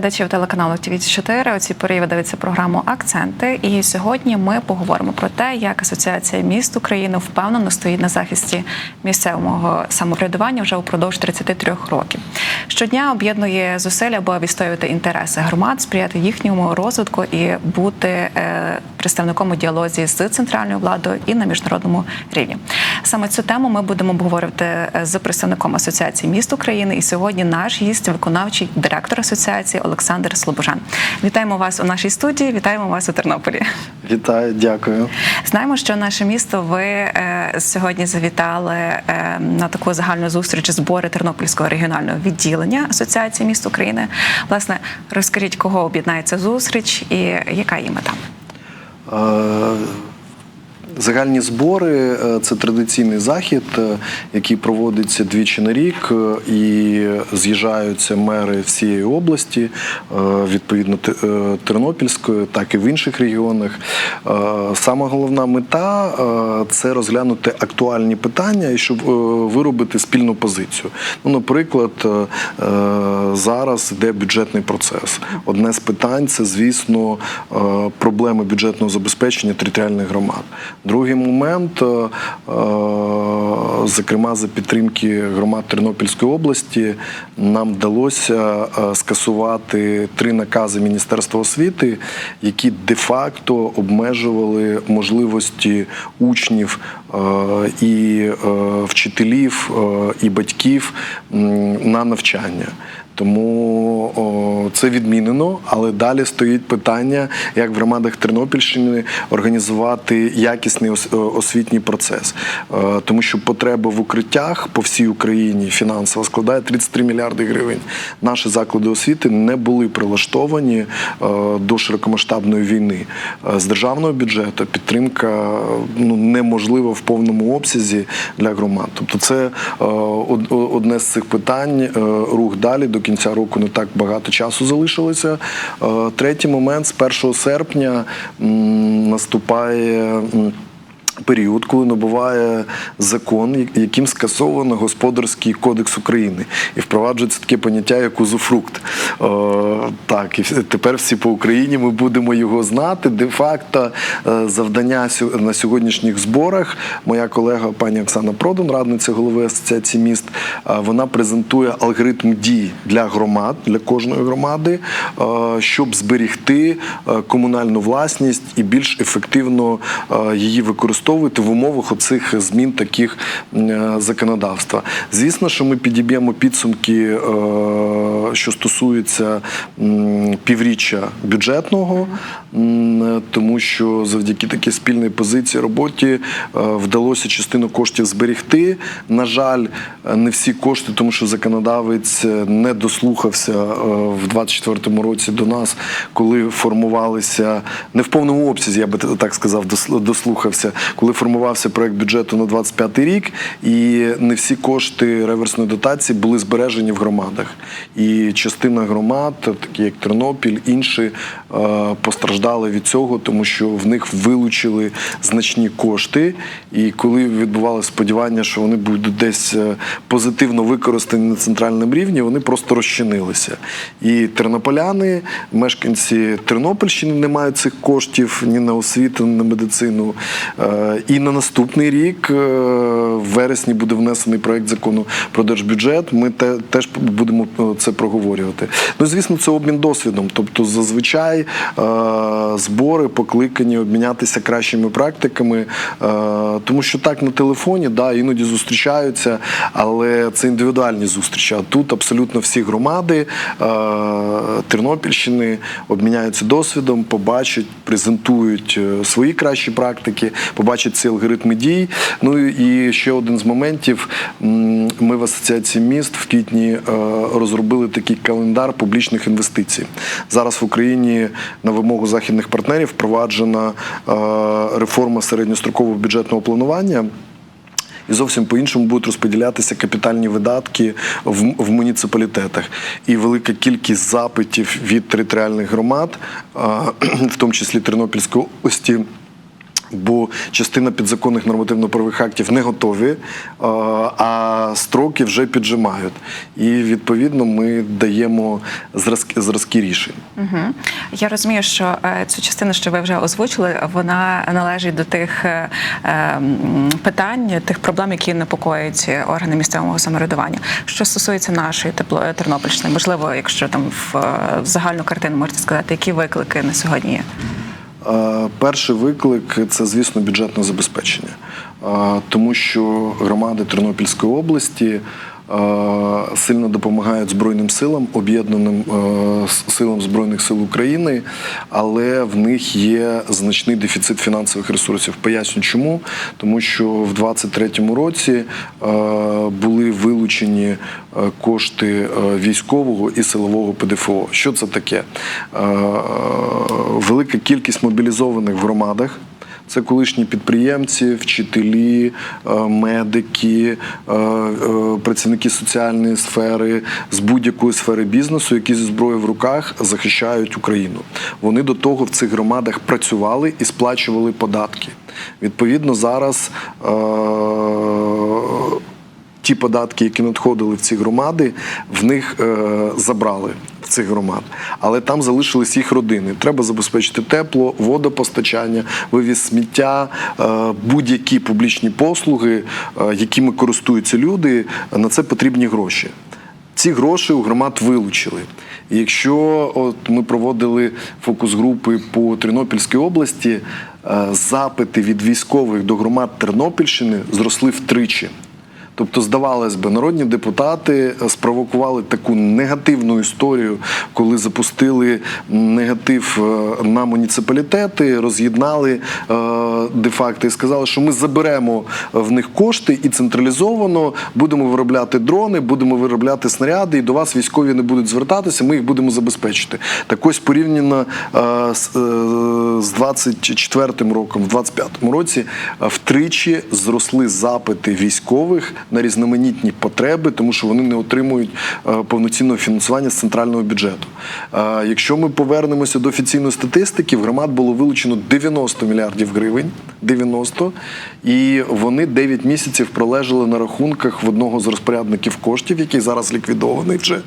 глядачів телеканалу ТВ4. У цій порі ви дивиться програму Акценти. І сьогодні ми поговоримо про те, як Асоціація міст України впевнено стоїть на захисті місцевого самоврядування вже упродовж 33 років. Щодня об'єднує зусилля, аби відстоювати інтереси громад, сприяти їхньому розвитку і бути е, представником у діалозі з центральною владою і на міжнародному рівні. Саме цю тему ми будемо обговорювати е, з представником Асоціації міст України. І сьогодні наш гість, виконавчий директор асоціації Олександр Слобожан. Вітаємо вас у нашій студії. Вітаємо вас у Тернополі. Вітаю, дякую. Знаємо, що наше місто ви е, сьогодні завітали е, на таку загальну зустріч збори Тернопільського регіонального відділення Асоціації міст України. Власне, розкажіть, кого об'єднається зустріч і яка її мета? Загальні збори е, це традиційний захід, е, який проводиться двічі на рік, е, і з'їжджаються мери всієї області, відповідно Тернопільської, так і в інших регіонах. Е, Сама головна мета це розглянути актуальні питання і щоб виробити спільну позицію. Ну, наприклад, зараз йде бюджетний процес. Одне з питань це, звісно, проблеми бюджетного забезпечення територіальних громад. Другий момент, е, е, зокрема, за підтримки громад Тернопільської області, нам вдалося е, скасувати три накази Міністерства освіти, які де-факто обмежували можливості учнів і вчителів і батьків на навчання. Тому о, це відмінено, але далі стоїть питання, як в громадах Тернопільщини організувати якісний ос- освітній процес, Е, тому що потреба в укриттях по всій Україні фінансово складає 33 мільярди гривень. Наші заклади освіти не були прилаштовані е, до широкомасштабної війни. Е, З державного бюджету підтримка ну неможлива в повному обсязі для громад. Тобто, це одне з цих питань. Рух далі до кінця року не так багато часу залишилося. Е, Третій момент з 1 серпня наступає. Період, коли набуває закон, яким скасовано господарський кодекс України і впроваджується таке поняття як узуфрукт. Е, так, і тепер всі по Україні ми будемо його знати. Де-факто е, завдання на сьогоднішніх зборах. Моя колега пані Оксана Продан, радниця голови асоціації міст, е, вона презентує алгоритм дій для громад, для кожної громади, щоб зберігти комунальну власність і більш ефективно її використовувати в умовах оцих змін таких е, законодавства. Звісно, що ми підіб'ємо підсумки, е, що стосується півріччя бюджетного, тому що завдяки такій спільній позиції роботі е, вдалося частину коштів зберегти. На жаль, е, не всі кошти, тому що законодавець е, не дослухався е, в 24-му році до нас, коли формувалися не в повному обсязі, я би так сказав, дос- дослухався, коли формувався проект бюджету на 25 рік, і не всі кошти реверсної дотації були збережені в громадах. І частина громад, такі як Тернопіль, інші е, постраждали від цього, тому що в них вилучили значні кошти. І коли відбувалося сподівання, що вони будуть десь е, позитивно використані на центральному рівні, вони просто розчинилися. І тернополяни, мешканці Тернопільщини не мають цих коштів ні на освіту, ні на медицину. Е, І на наступний рік, е, в вересні, буде внесений проект закону про держбюджет. Ми теж будемо це проговорювати. Ну, звісно, це обмін досвідом. Тобто, зазвичай збори покликані обмінятися кращими практиками, е, тому що так на телефоні да, іноді зустрічаються, але це індивідуальні зустрічі. А тут абсолютно всі громади е, Тернопільщини обміняються досвідом, побачать, презентують е, свої кращі практики, побачать ці алгоритми дій. Ну і ще один з моментів. Ми в асоціації міст в квітні розробили такий календар публічних інвестицій. Зараз в Україні на вимогу західних партнерів впроваджена е, реформа середньострокового бюджетного планування. І зовсім по-іншому будуть розподілятися капітальні видатки в, в муніципалітетах. І велика кількість запитів від територіальних громад, в тому числі Тернопільської області, Бо частина підзаконних нормативно-правових актів не готові, е, а строки вже піджимають. І відповідно ми даємо зразки, зразки рішень. Угу. Я розумію, що е, цю частину, що ви вже озвучили, вона належить до тих е, е, питань, тих проблем, які непокоїть органи місцевого самоврядування. Що стосується нашої тепло Тернопільщини, можливо, якщо там в загальну картину можете сказати, які виклики на сьогодні є? Е, Перший виклик це, звісно, бюджетне забезпечення, Е, тому що громади Тернопільської області сильно допомагають Збройним силам, об'єднаним е, силам Збройних сил України, але в них є значний дефіцит фінансових ресурсів. Поясню чому. Тому що в 2023 році е, були вилучені е, кошти е, військового і силового ПДФО. Що це таке? Е, Велика кількість мобілізованих в громадах. Це колишні підприємці, вчителі, е, медики, е, е, працівники соціальної сфери з будь-якої сфери бізнесу, які зі зброєю в руках захищають Україну. Вони до того в цих громадах працювали і сплачували податки. Відповідно, зараз. Ті податки, які надходили в ці громади, в них е, забрали в цих громад. Але там залишились їх родини. Треба забезпечити тепло, водопостачання, вивіз сміття, е, будь-які публічні послуги, е, якими користуються люди. На це потрібні гроші. Ці гроші у громад вилучили. Якщо от ми проводили фокус-групи по Тернопільській області, запити від військових до громад Тернопільщини зросли втричі. Тобто, здавалось би, народні депутати спровокували таку негативну історію, коли запустили негатив е, на муніципалітети, роз'єднали е, де-факто і сказали, що ми заберемо в них кошти і централізовано будемо виробляти дрони, будемо виробляти снаряди, і до вас військові не будуть звертатися. Ми їх будемо забезпечити. Так ось порівняно е, з, е, з 24 роком, в 25 році е, втричі зросли запити військових на різноманітні потреби, тому що вони не отримують е, повноцінного фінансування з центрального бюджету. Е, Якщо ми повернемося до офіційної статистики, в громад було вилучено 90 мільярдів гривень. 90, і вони 9 місяців пролежали на рахунках в одного з розпорядників коштів, який зараз ліквідований вже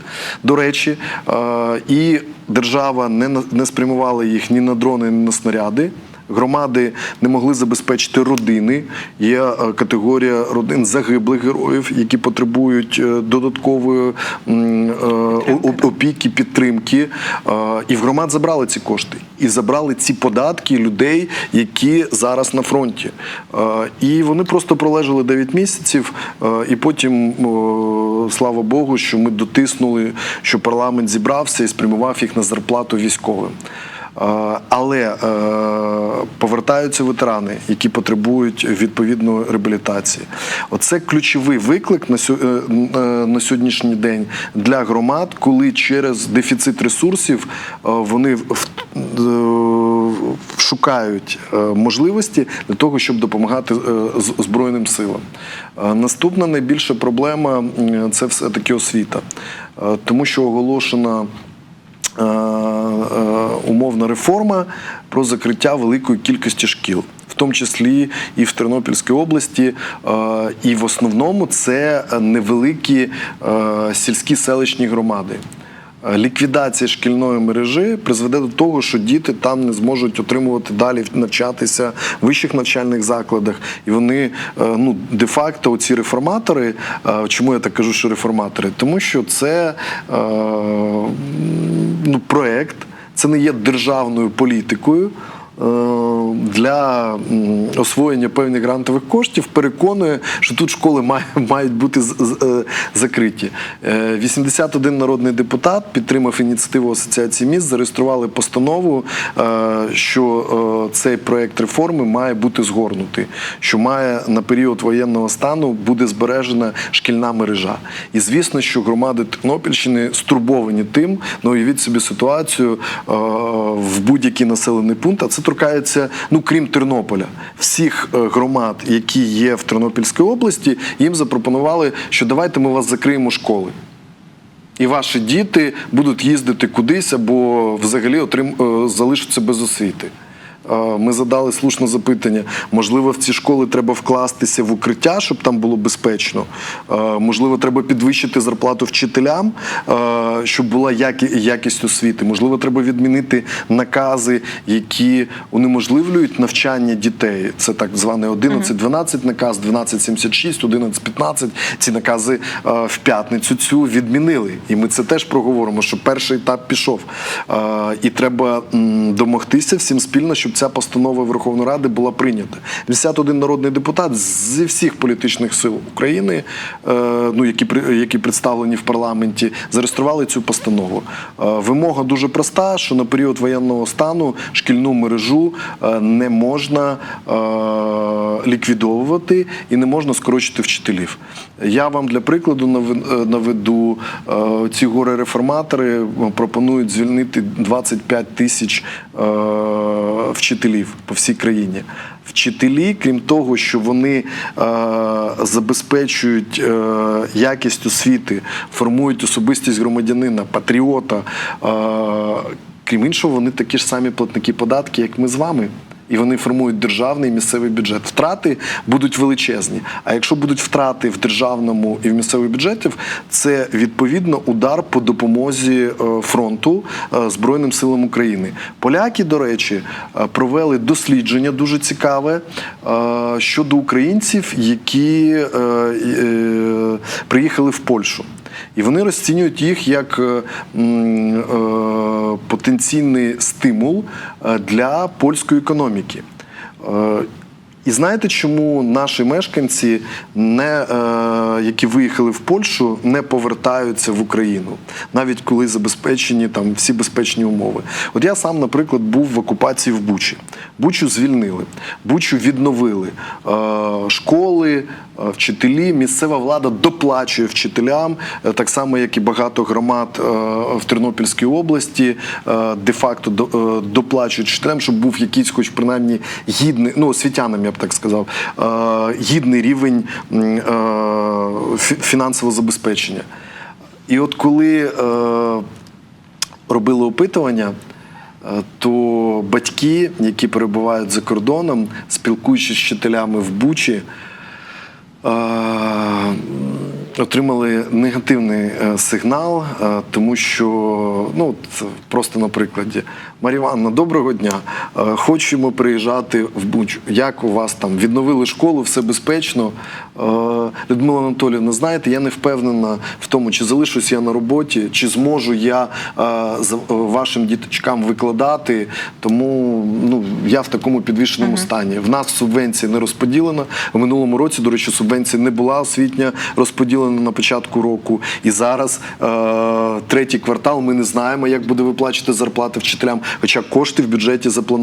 до речі. Е, І держава не спрямувала їх ні на дрони, ні на снаряди. Громади не могли забезпечити родини. Є е, категорія родин загиблих героїв, які потребують е, додаткової е, опіки, підтримки. І в громад забрали ці кошти. І забрали ці податки людей, які зараз на фронті. І вони просто пролежали 9 місяців, і потім, слава Богу, що ми дотиснули, що парламент зібрався і спрямував їх на зарплату військовим. Але е, повертаються ветерани, які потребують відповідної реабілітації. Оце ключовий виклик на е, е, сьогоднішній день для громад, коли через дефіцит ресурсів вони шукають можливості для того, щоб допомагати Збройним силам. Наступна найбільша проблема це все таки освіта, тому що оголошена умовна реформа про закриття великої кількості шкіл. В тому числі і в Тернопільській області, е, і в основному це невеликі е, сільські селищні громади. Е, Ліквідація шкільної мережі призведе до того, що діти там не зможуть отримувати далі навчатися в вищих навчальних закладах. І вони е, ну де-факто ці реформатори. е, Чому я так кажу, що реформатори? Тому що це ну, проект, це не є державною політикою. Е, Для освоєння певних грантових коштів переконує, що тут школи мають бути е, закриті. Е, 81 народний депутат підтримав ініціативу Асоціації міст, зареєстрували постанову, е, що е, цей проект реформи має бути згорнутий, що має на період воєнного стану буде збережена шкільна мережа. І звісно, що громади Тернопільщини стурбовані тим, ну уявіть собі ситуацію е, в будь-який населений пункт, а це торкається, ну крім Тернополя, всіх е, громад, які є в Тернопільській області, їм запропонували, що давайте ми вас закриємо школи. І ваші діти будуть їздити кудись або взагалі отрим... е, залишаться без освіти. Е, Ми задали слушне запитання. Можливо, в ці школи треба вкластися в укриття, щоб там було безпечно. Е, Можливо, треба підвищити зарплату вчителям, е, щоб була якість освіти. Можливо, треба відмінити накази, які унеможливлюють навчання дітей. Це так званий 11-12 наказ, 1276, 11-15. Ці накази в п'ятницю цю відмінили. І ми це теж проговоримо, що перший етап пішов. І треба домогтися всім спільно, щоб ця постанова Верховної Ради була прийнята. 51 народний депутат зі всіх політичних сил України, е, ну які які представлені в парламенті, зареєстрували цю постанову. Е, Вимога дуже проста: що на період воєнного стану шкільну мережу е, не можна ліквідовувати і не можна скорочити вчителів. Я вам для прикладу наведу ці горе реформатори е, пропонують звільнити 25 тисяч вчителів по всій країні. Вчителі, крім того, що вони е, забезпечують е, якість освіти, формують особистість громадянина, патріота. Е, крім іншого, вони такі ж самі платники податки, як ми з вами. І вони формують державний і місцевий бюджет. Втрати будуть величезні. А якщо будуть втрати в державному і в місцевих бюджетів, це відповідно удар по допомозі е, фронту е, Збройним силам України. Поляки, до речі, е, провели дослідження дуже цікаве щодо українців, які приїхали в Польщу. І вони розцінюють їх як е, е, потенційний стимул е, для польської економіки. І знаєте, чому наші мешканці, не, е, які виїхали в Польщу, не повертаються в Україну, навіть коли забезпечені там всі безпечні умови? От я сам, наприклад, був в окупації в Бучі. Бучу звільнили, Бучу відновили. Е, школи, е, вчителі, місцева влада доплачує вчителям, е, так само, як і багато громад е, в Тернопільській області, е, де-факто до- е, доплачують вчителям, щоб був якийсь, хоч принаймні, гідний, ну, освітянам, я б так сказав, е, гідний рівень е, фінансового забезпечення. І от коли е, робили опитування, то батьки, які перебувають за кордоном, спілкуючись з вчителями в Бучі, отримали негативний сигнал, тому що ну от просто на прикладі. Марія Івановна, доброго дня. Е, Хочемо приїжджати в Бучу. Як у вас там відновили школу, все безпечно? Е, Людмила Анатоліївна, знаєте, я не впевнена в тому, чи залишусь я на роботі, чи зможу я е, вашим діточкам викладати. Тому ну я в такому підвішеному стані. В нас субвенція не розподілена. В минулому році, до речі, субвенція не була освітня розподілена на початку року. І зараз третій квартал. Ми не знаємо, як буде виплачувати зарплати вчителям, хоча кошти в бюджеті заплановані.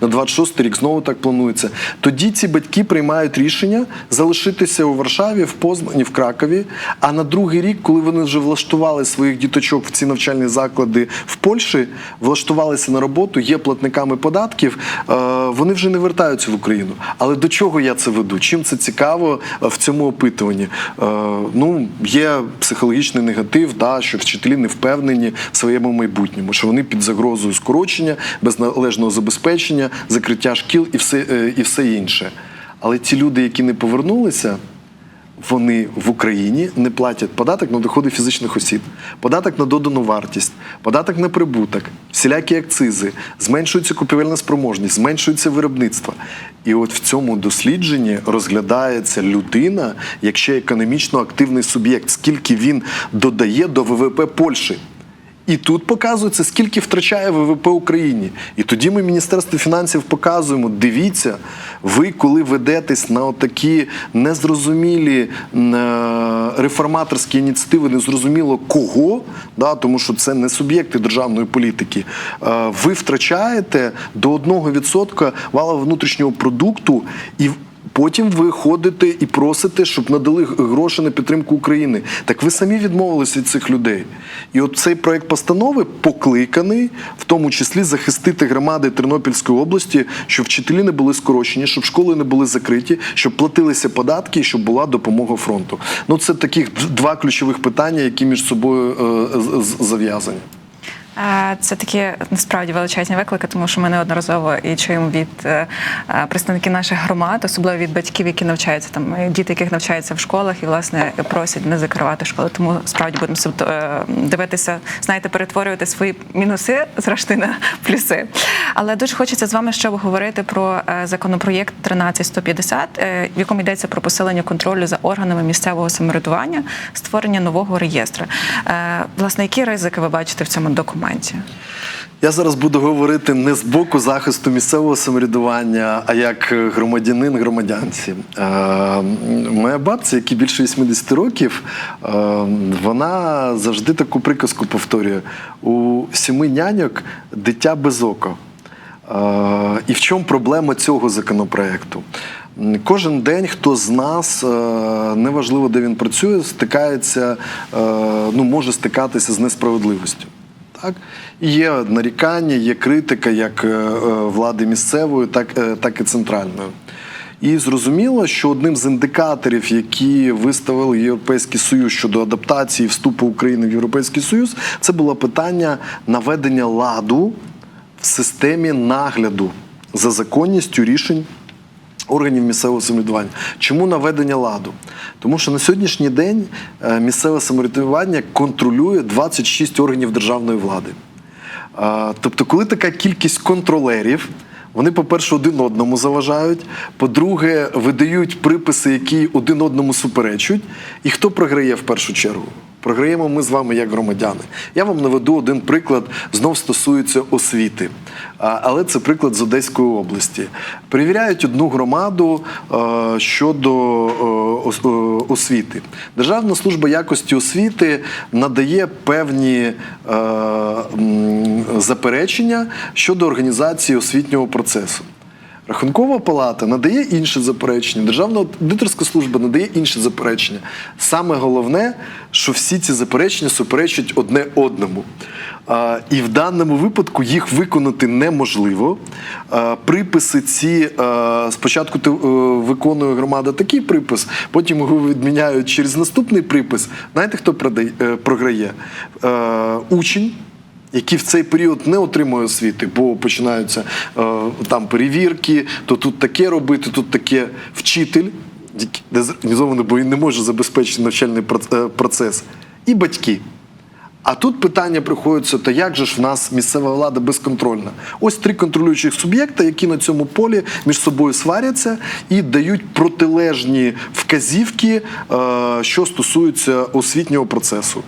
На 26 рік знову так планується. Тоді ці батьки приймають рішення залишитися у Варшаві, в Познані, в Кракові. А на другий рік, коли вони вже влаштували своїх діточок в ці навчальні заклади в Польщі, влаштувалися на роботу, є платниками податків, е, вони вже не вертаються в Україну. Але до чого я це веду? Чим це цікаво е, в цьому опитуванні? Е, Ну, є психологічний негатив, да, що вчителі не впевнені в своєму майбутньому, що вони під загрозою скорочення, без належного забезпечення, закриття шкіл і все, е, і все інше. Але ті люди, які не повернулися, вони в Україні не платять податок на доходи фізичних осіб, податок на додану вартість, податок на прибуток, всілякі акцизи, зменшується купівельна спроможність, зменшується виробництво. І от в цьому дослідженні розглядається людина як ще економічно активний суб'єкт, скільки він додає до ВВП Польщі. І тут показується, скільки втрачає ВВП Україні. І тоді ми Міністерству фінансів показуємо: дивіться, ви коли ведетесь на такі незрозумілі е, реформаторські ініціативи, незрозуміло кого, да, тому що це не суб'єкти державної політики. е, Ви втрачаєте до 1% валового внутрішнього продукту і Потім ви ходите і просите, щоб надали гроші на підтримку України. Так ви самі відмовились від цих людей. І от цей проект постанови покликаний, в тому числі захистити громади Тернопільської області, щоб вчителі не були скорочені, щоб школи не були закриті, щоб платилися податки, і щоб була допомога фронту. Ну це таких два ключових питання, які між собою е, зав'язані. Це такі насправді величезні виклики, тому що ми неодноразово і чуємо від е, е, представників наших громад, особливо від батьків, які навчаються там, діти, яких навчаються в школах, і власне просять не закривати школи. Тому справді будемо е, дивитися, знаєте, перетворювати свої мінуси зрештою на плюси. Але дуже хочеться з вами ще говорити про законопроєкт 13150, е, в якому йдеться про посилення контролю за органами місцевого самоврядування, створення нового реєстру. Власне, які ризики ви бачите в цьому документі? Я зараз буду говорити не з боку захисту місцевого самоврядування, а як громадянин громадянці. Е, моя бабця, якій більше 80 років, е, вона завжди таку приказку повторює: у сіми няньок дитя без ока. Е, І в чому проблема цього законопроекту? Кожен день хто з нас, е, неважливо де він працює, стикається, е, ну може стикатися з несправедливістю. Так? Є нарікання, є критика як е, е, влади місцевої, так, е, так і центральної. І зрозуміло, що одним з індикаторів, які виставили Європейський Союз щодо адаптації вступу України в Європейський Союз, це було питання наведення ладу в системі нагляду за законністю рішень органів місцевого самоврядування. Чому наведення ладу? Тому що на сьогоднішній день е, місцеве самоврядування контролює 26 органів державної влади. Е, Тобто, коли така кількість контролерів, вони, по-перше, один одному заважають, по-друге, видають приписи, які один одному суперечують. І хто програє в першу чергу? Програємо ми з вами як громадяни. Я вам наведу один приклад, знов стосується освіти. Але це приклад з Одеської області. Перевіряють одну громаду е, щодо е, е, освіти. Державна служба якості освіти надає певні заперечення щодо організації освітнього процесу. Рахункова палата надає інше заперечення, Державна аудиторська служба надає інше заперечення. Саме головне, що всі ці заперечення суперечать одне одному. А, і в даному випадку їх виконати неможливо. А, приписи ці а, спочатку ти, е, виконує громада такий припис, потім його відміняють через наступний припис. Знаєте, хто продає- е, програє? Е, учень який в цей період не отримує освіти, бо починаються е, там перевірки, то тут таке робити, тут таке вчитель, дезорганізований, бо він не може забезпечити навчальний е, процес, і батьки. А тут питання приходиться: то як же ж в нас місцева влада безконтрольна? Ось три контролюючих суб'єкта, які на цьому полі між собою сваряться і дають протилежні вказівки, е, що стосуються освітнього процесу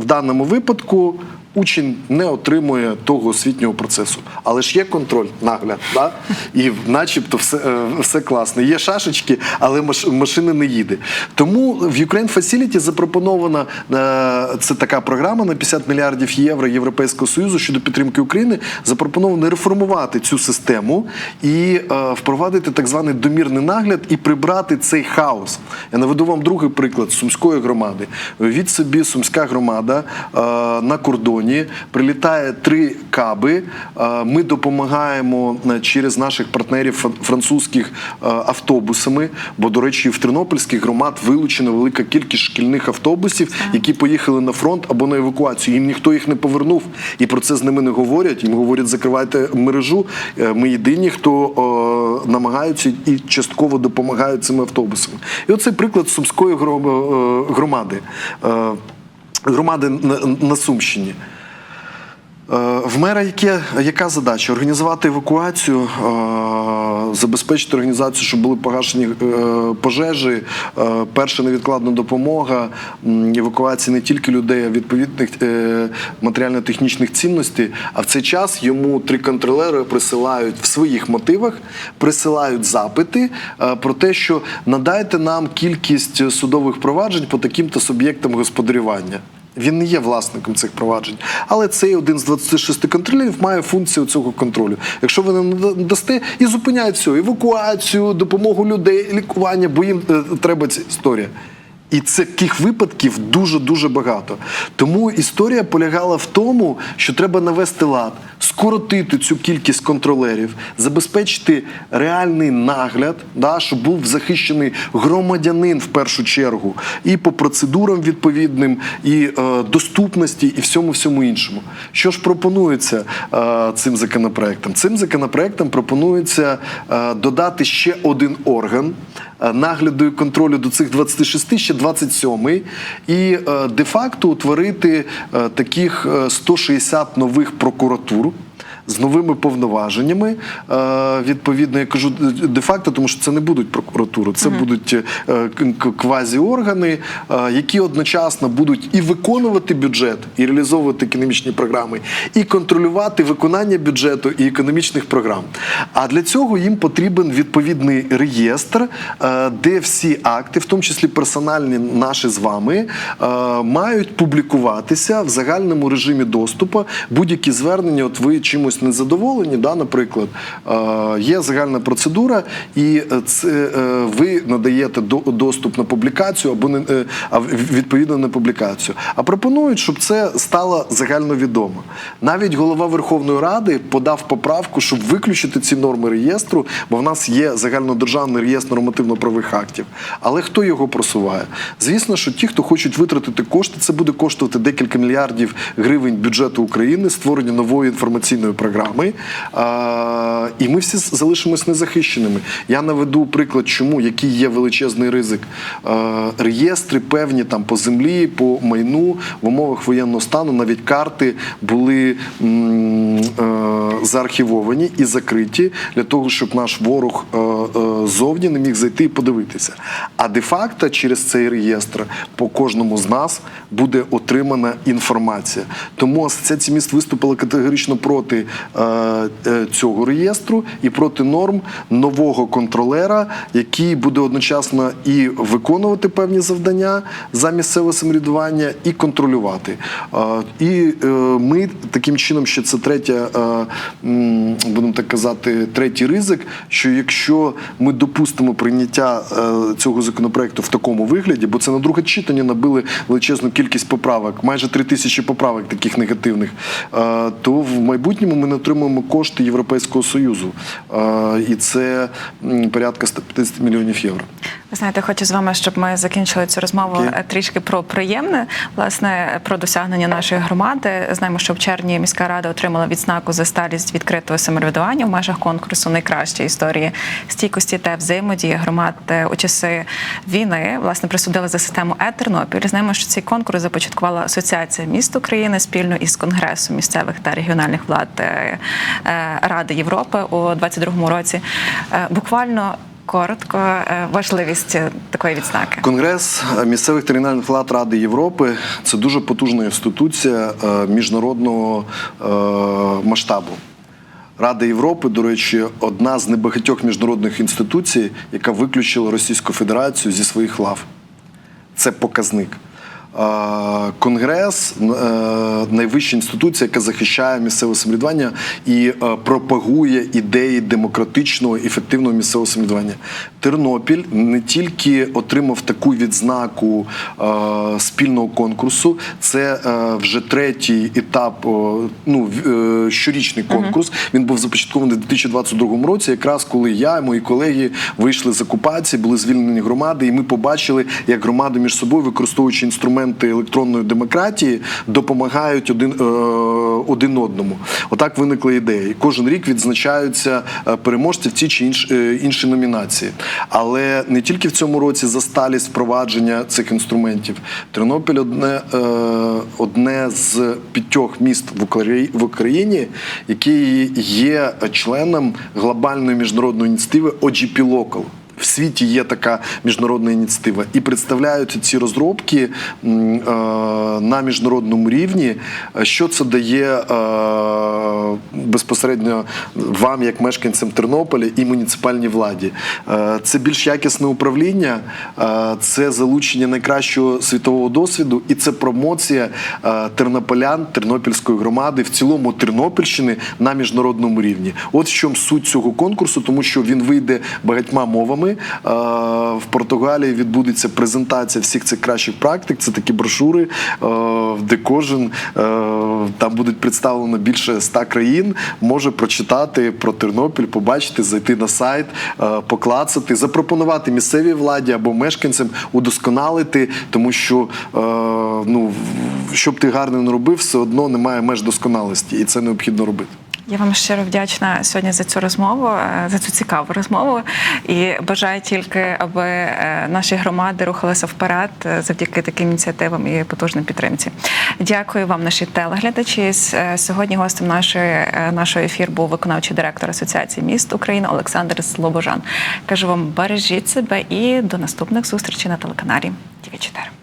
в даному випадку учень не отримує того освітнього процесу. Але ж є контроль, нагляд, да? і начебто все, е, все класно. Є шашечки, але машина не їде. Тому в Ukraine Facility запропонована е, це така програма на 50 мільярдів євро Європейського Союзу щодо підтримки України. Запропоновано реформувати цю систему і е, впровадити так званий домірний нагляд і прибрати цей хаос. Я наведу вам другий приклад сумської громади. Від собі сумська громада на кордоні прилітає три каби. Е, ми допомагаємо е, через наших партнерів французьких е, автобусами. Бо, до речі, в Тернопільських громад вилучена велика кількість шкільних автобусів, які поїхали на фронт або на евакуацію. Їм ніхто їх не повернув. І про це з ними не говорять. Їм говорять, закривайте мережу. Ми єдині, хто намагаються і частково допомагають цими автобусами. І оцей приклад сумської громади. Громади на Сумщині. Е, В мера яке, яка задача? Організувати евакуацію, е, забезпечити організацію, щоб були погашені е, пожежі, перша невідкладна допомога, евакуація не тільки людей, а відповідних матеріально-технічних цінностей. А в цей час йому три контролери присилають в своїх мотивах, присилають запити про те, що надайте нам кількість судових проваджень по таким-то суб'єктам господарювання. Він не є власником цих проваджень, але цей один з 26 контролерів має функцію цього контролю. Якщо ви не дасте і зупиняють всю евакуацію, допомогу людей, лікування, бо їм е, треба ця історія. І таких випадків дуже дуже багато. Тому історія полягала в тому, що треба навести лад. скоротити цю кількість контролерів, забезпечити реальний нагляд, да, щоб був захищений громадянин в першу чергу, і по процедурам відповідним, і е, доступності, і всьому всьому іншому. Що ж пропонується е, цим законопроектом? Цим законопроектом пропонується е, додати ще один орган нагляду і контролю до цих 26, ще 27, і е, де-факто утворити е, таких е, 160 нових прокуратур. З новими повноваженнями, е, відповідно, я кажу де-факто, тому що це не будуть прокуратури, це будуть е, к- к- квазіоргани, е, які одночасно будуть і виконувати бюджет, і реалізовувати економічні програми, і контролювати виконання бюджету і економічних програм. А для цього їм потрібен відповідний реєстр, е, де всі акти, в тому числі персональні наші з вами, е, мають публікуватися в загальному режимі доступу. Будь-які звернення, от ви чимось незадоволені, да, наприклад, е, є загальна процедура, і це е, ви надаєте до- доступ на публікацію або не е, відповідно на публікацію. А пропонують, щоб це стало загальновідомо. Навіть голова Верховної Ради подав поправку, щоб виключити ці норми реєстру, бо в нас є загальнодержавний реєстр нормативно-правових актів. Але хто його просуває? Звісно, що ті, хто хочуть витратити кошти, це буде коштувати декілька мільярдів гривень бюджету України, створення нової інформаційної програми. А, і ми всі залишимось незахищеними. Я наведу приклад, чому який є величезний ризик. А, реєстри певні там по землі, по майну в умовах воєнного стану, навіть карти були м, е, заархівовані і закриті для того, щоб наш ворог е, е, зовні не міг зайти і подивитися. А де-факто через цей реєстр по кожному з нас буде отримана інформація. Тому асоціація міст виступила категорично проти цього реєстру і проти норм нового контролера, який буде одночасно і виконувати певні завдання за місцеве самоврядування, і контролювати. Е, І е, ми таким чином, що це третя, е, будемо так казати, третій ризик, що якщо ми допустимо прийняття е, цього законопроекту в такому вигляді, бо це на друге читання набили величезну кількість поправок, майже три тисячі поправок таких негативних, е, то в майбутньому ми не отримуємо кошти Європейського Союзу. І це порядка 150 мільйонів євро. Ви знаєте, хочу з вами, щоб ми закінчили цю розмову Окей. е, трішки про приємне, власне, про досягнення нашої громади. Знаємо, що в червні міська рада отримала відзнаку за сталість відкритого самоврядування в межах конкурсу найкращої історії стійкості та взаємодії громад е, у часи війни. Власне, присудили за систему Е-Тернопіль. Знаємо, що цей конкурс започаткувала Асоціація міст України спільно із Конгресом місцевих та регіональних влад е, Ради Європи у 22-му році. Буквально коротко е, важливість е, такої відзнаки. Конгрес місцевих територіальних влад Ради Європи це дуже потужна інституція е, міжнародного масштабу. Рада Європи, до речі, одна з небагатьох міжнародних інституцій, яка виключила Російську Федерацію зі своїх лав. Це показник. Конгрес е, найвища інституція, яка захищає місцеве самоврядування і е, пропагує ідеї демократичного ефективного місцевого самоврядування. Тернопіль не тільки отримав таку відзнаку е, спільного конкурсу, це вже третій етап, ну щорічний конкурс. Він був започаткований у 2022 році, якраз коли я і мої колеги вийшли з окупації, були звільнені громади, і ми побачили, як громади між собою, використовуючи інструменти електронної демократії, допомагають один, е, один одному. Отак виникла ідея. І кожен рік відзначаються е, переможці в ці чи інші, е, інші номінації. Але не тільки в цьому році за сталість впровадження цих інструментів. Тернопіль одне, одне з п'ятьох міст в Україні, який є членом глобальної міжнародної ініціативи OGP Local. В світі є така міжнародна ініціатива, і представляють ці розробки е, на міжнародному рівні. Що це дає е, безпосередньо вам, як мешканцям Тернополя і муніципальній владі? Е, Це більш якісне управління, це залучення найкращого світового досвіду, і це промоція тернополян, тернопільської громади, в цілому Тернопільщини на міжнародному рівні. От в чому суть цього конкурсу, тому що він вийде багатьма мовами. В Португалії відбудеться презентація всіх цих кращих практик. Це такі брошури, е, де кожен е, там будуть представлено більше ста країн. Може прочитати про Тернопіль, побачити, зайти на сайт, е, поклацати, запропонувати місцевій владі або мешканцям удосконалити, тому що е, ну щоб ти гарно не робив, все одно немає меж досконалості, і це необхідно робити. Я вам щиро вдячна сьогодні за цю розмову, е, за цю цікаву розмову. І бажаю тільки, аби е, наші громади рухалися вперед е, завдяки таким ініціативам і потужним підтримці. Дякую вам, наші телеглядачі. Сьогодні гостем нашої нашого ефіру був виконавчий директор Асоціації міст України Олександр Слобожан. Кажу вам, бережіть себе і до наступних зустрічей на телеканалі ТВ 4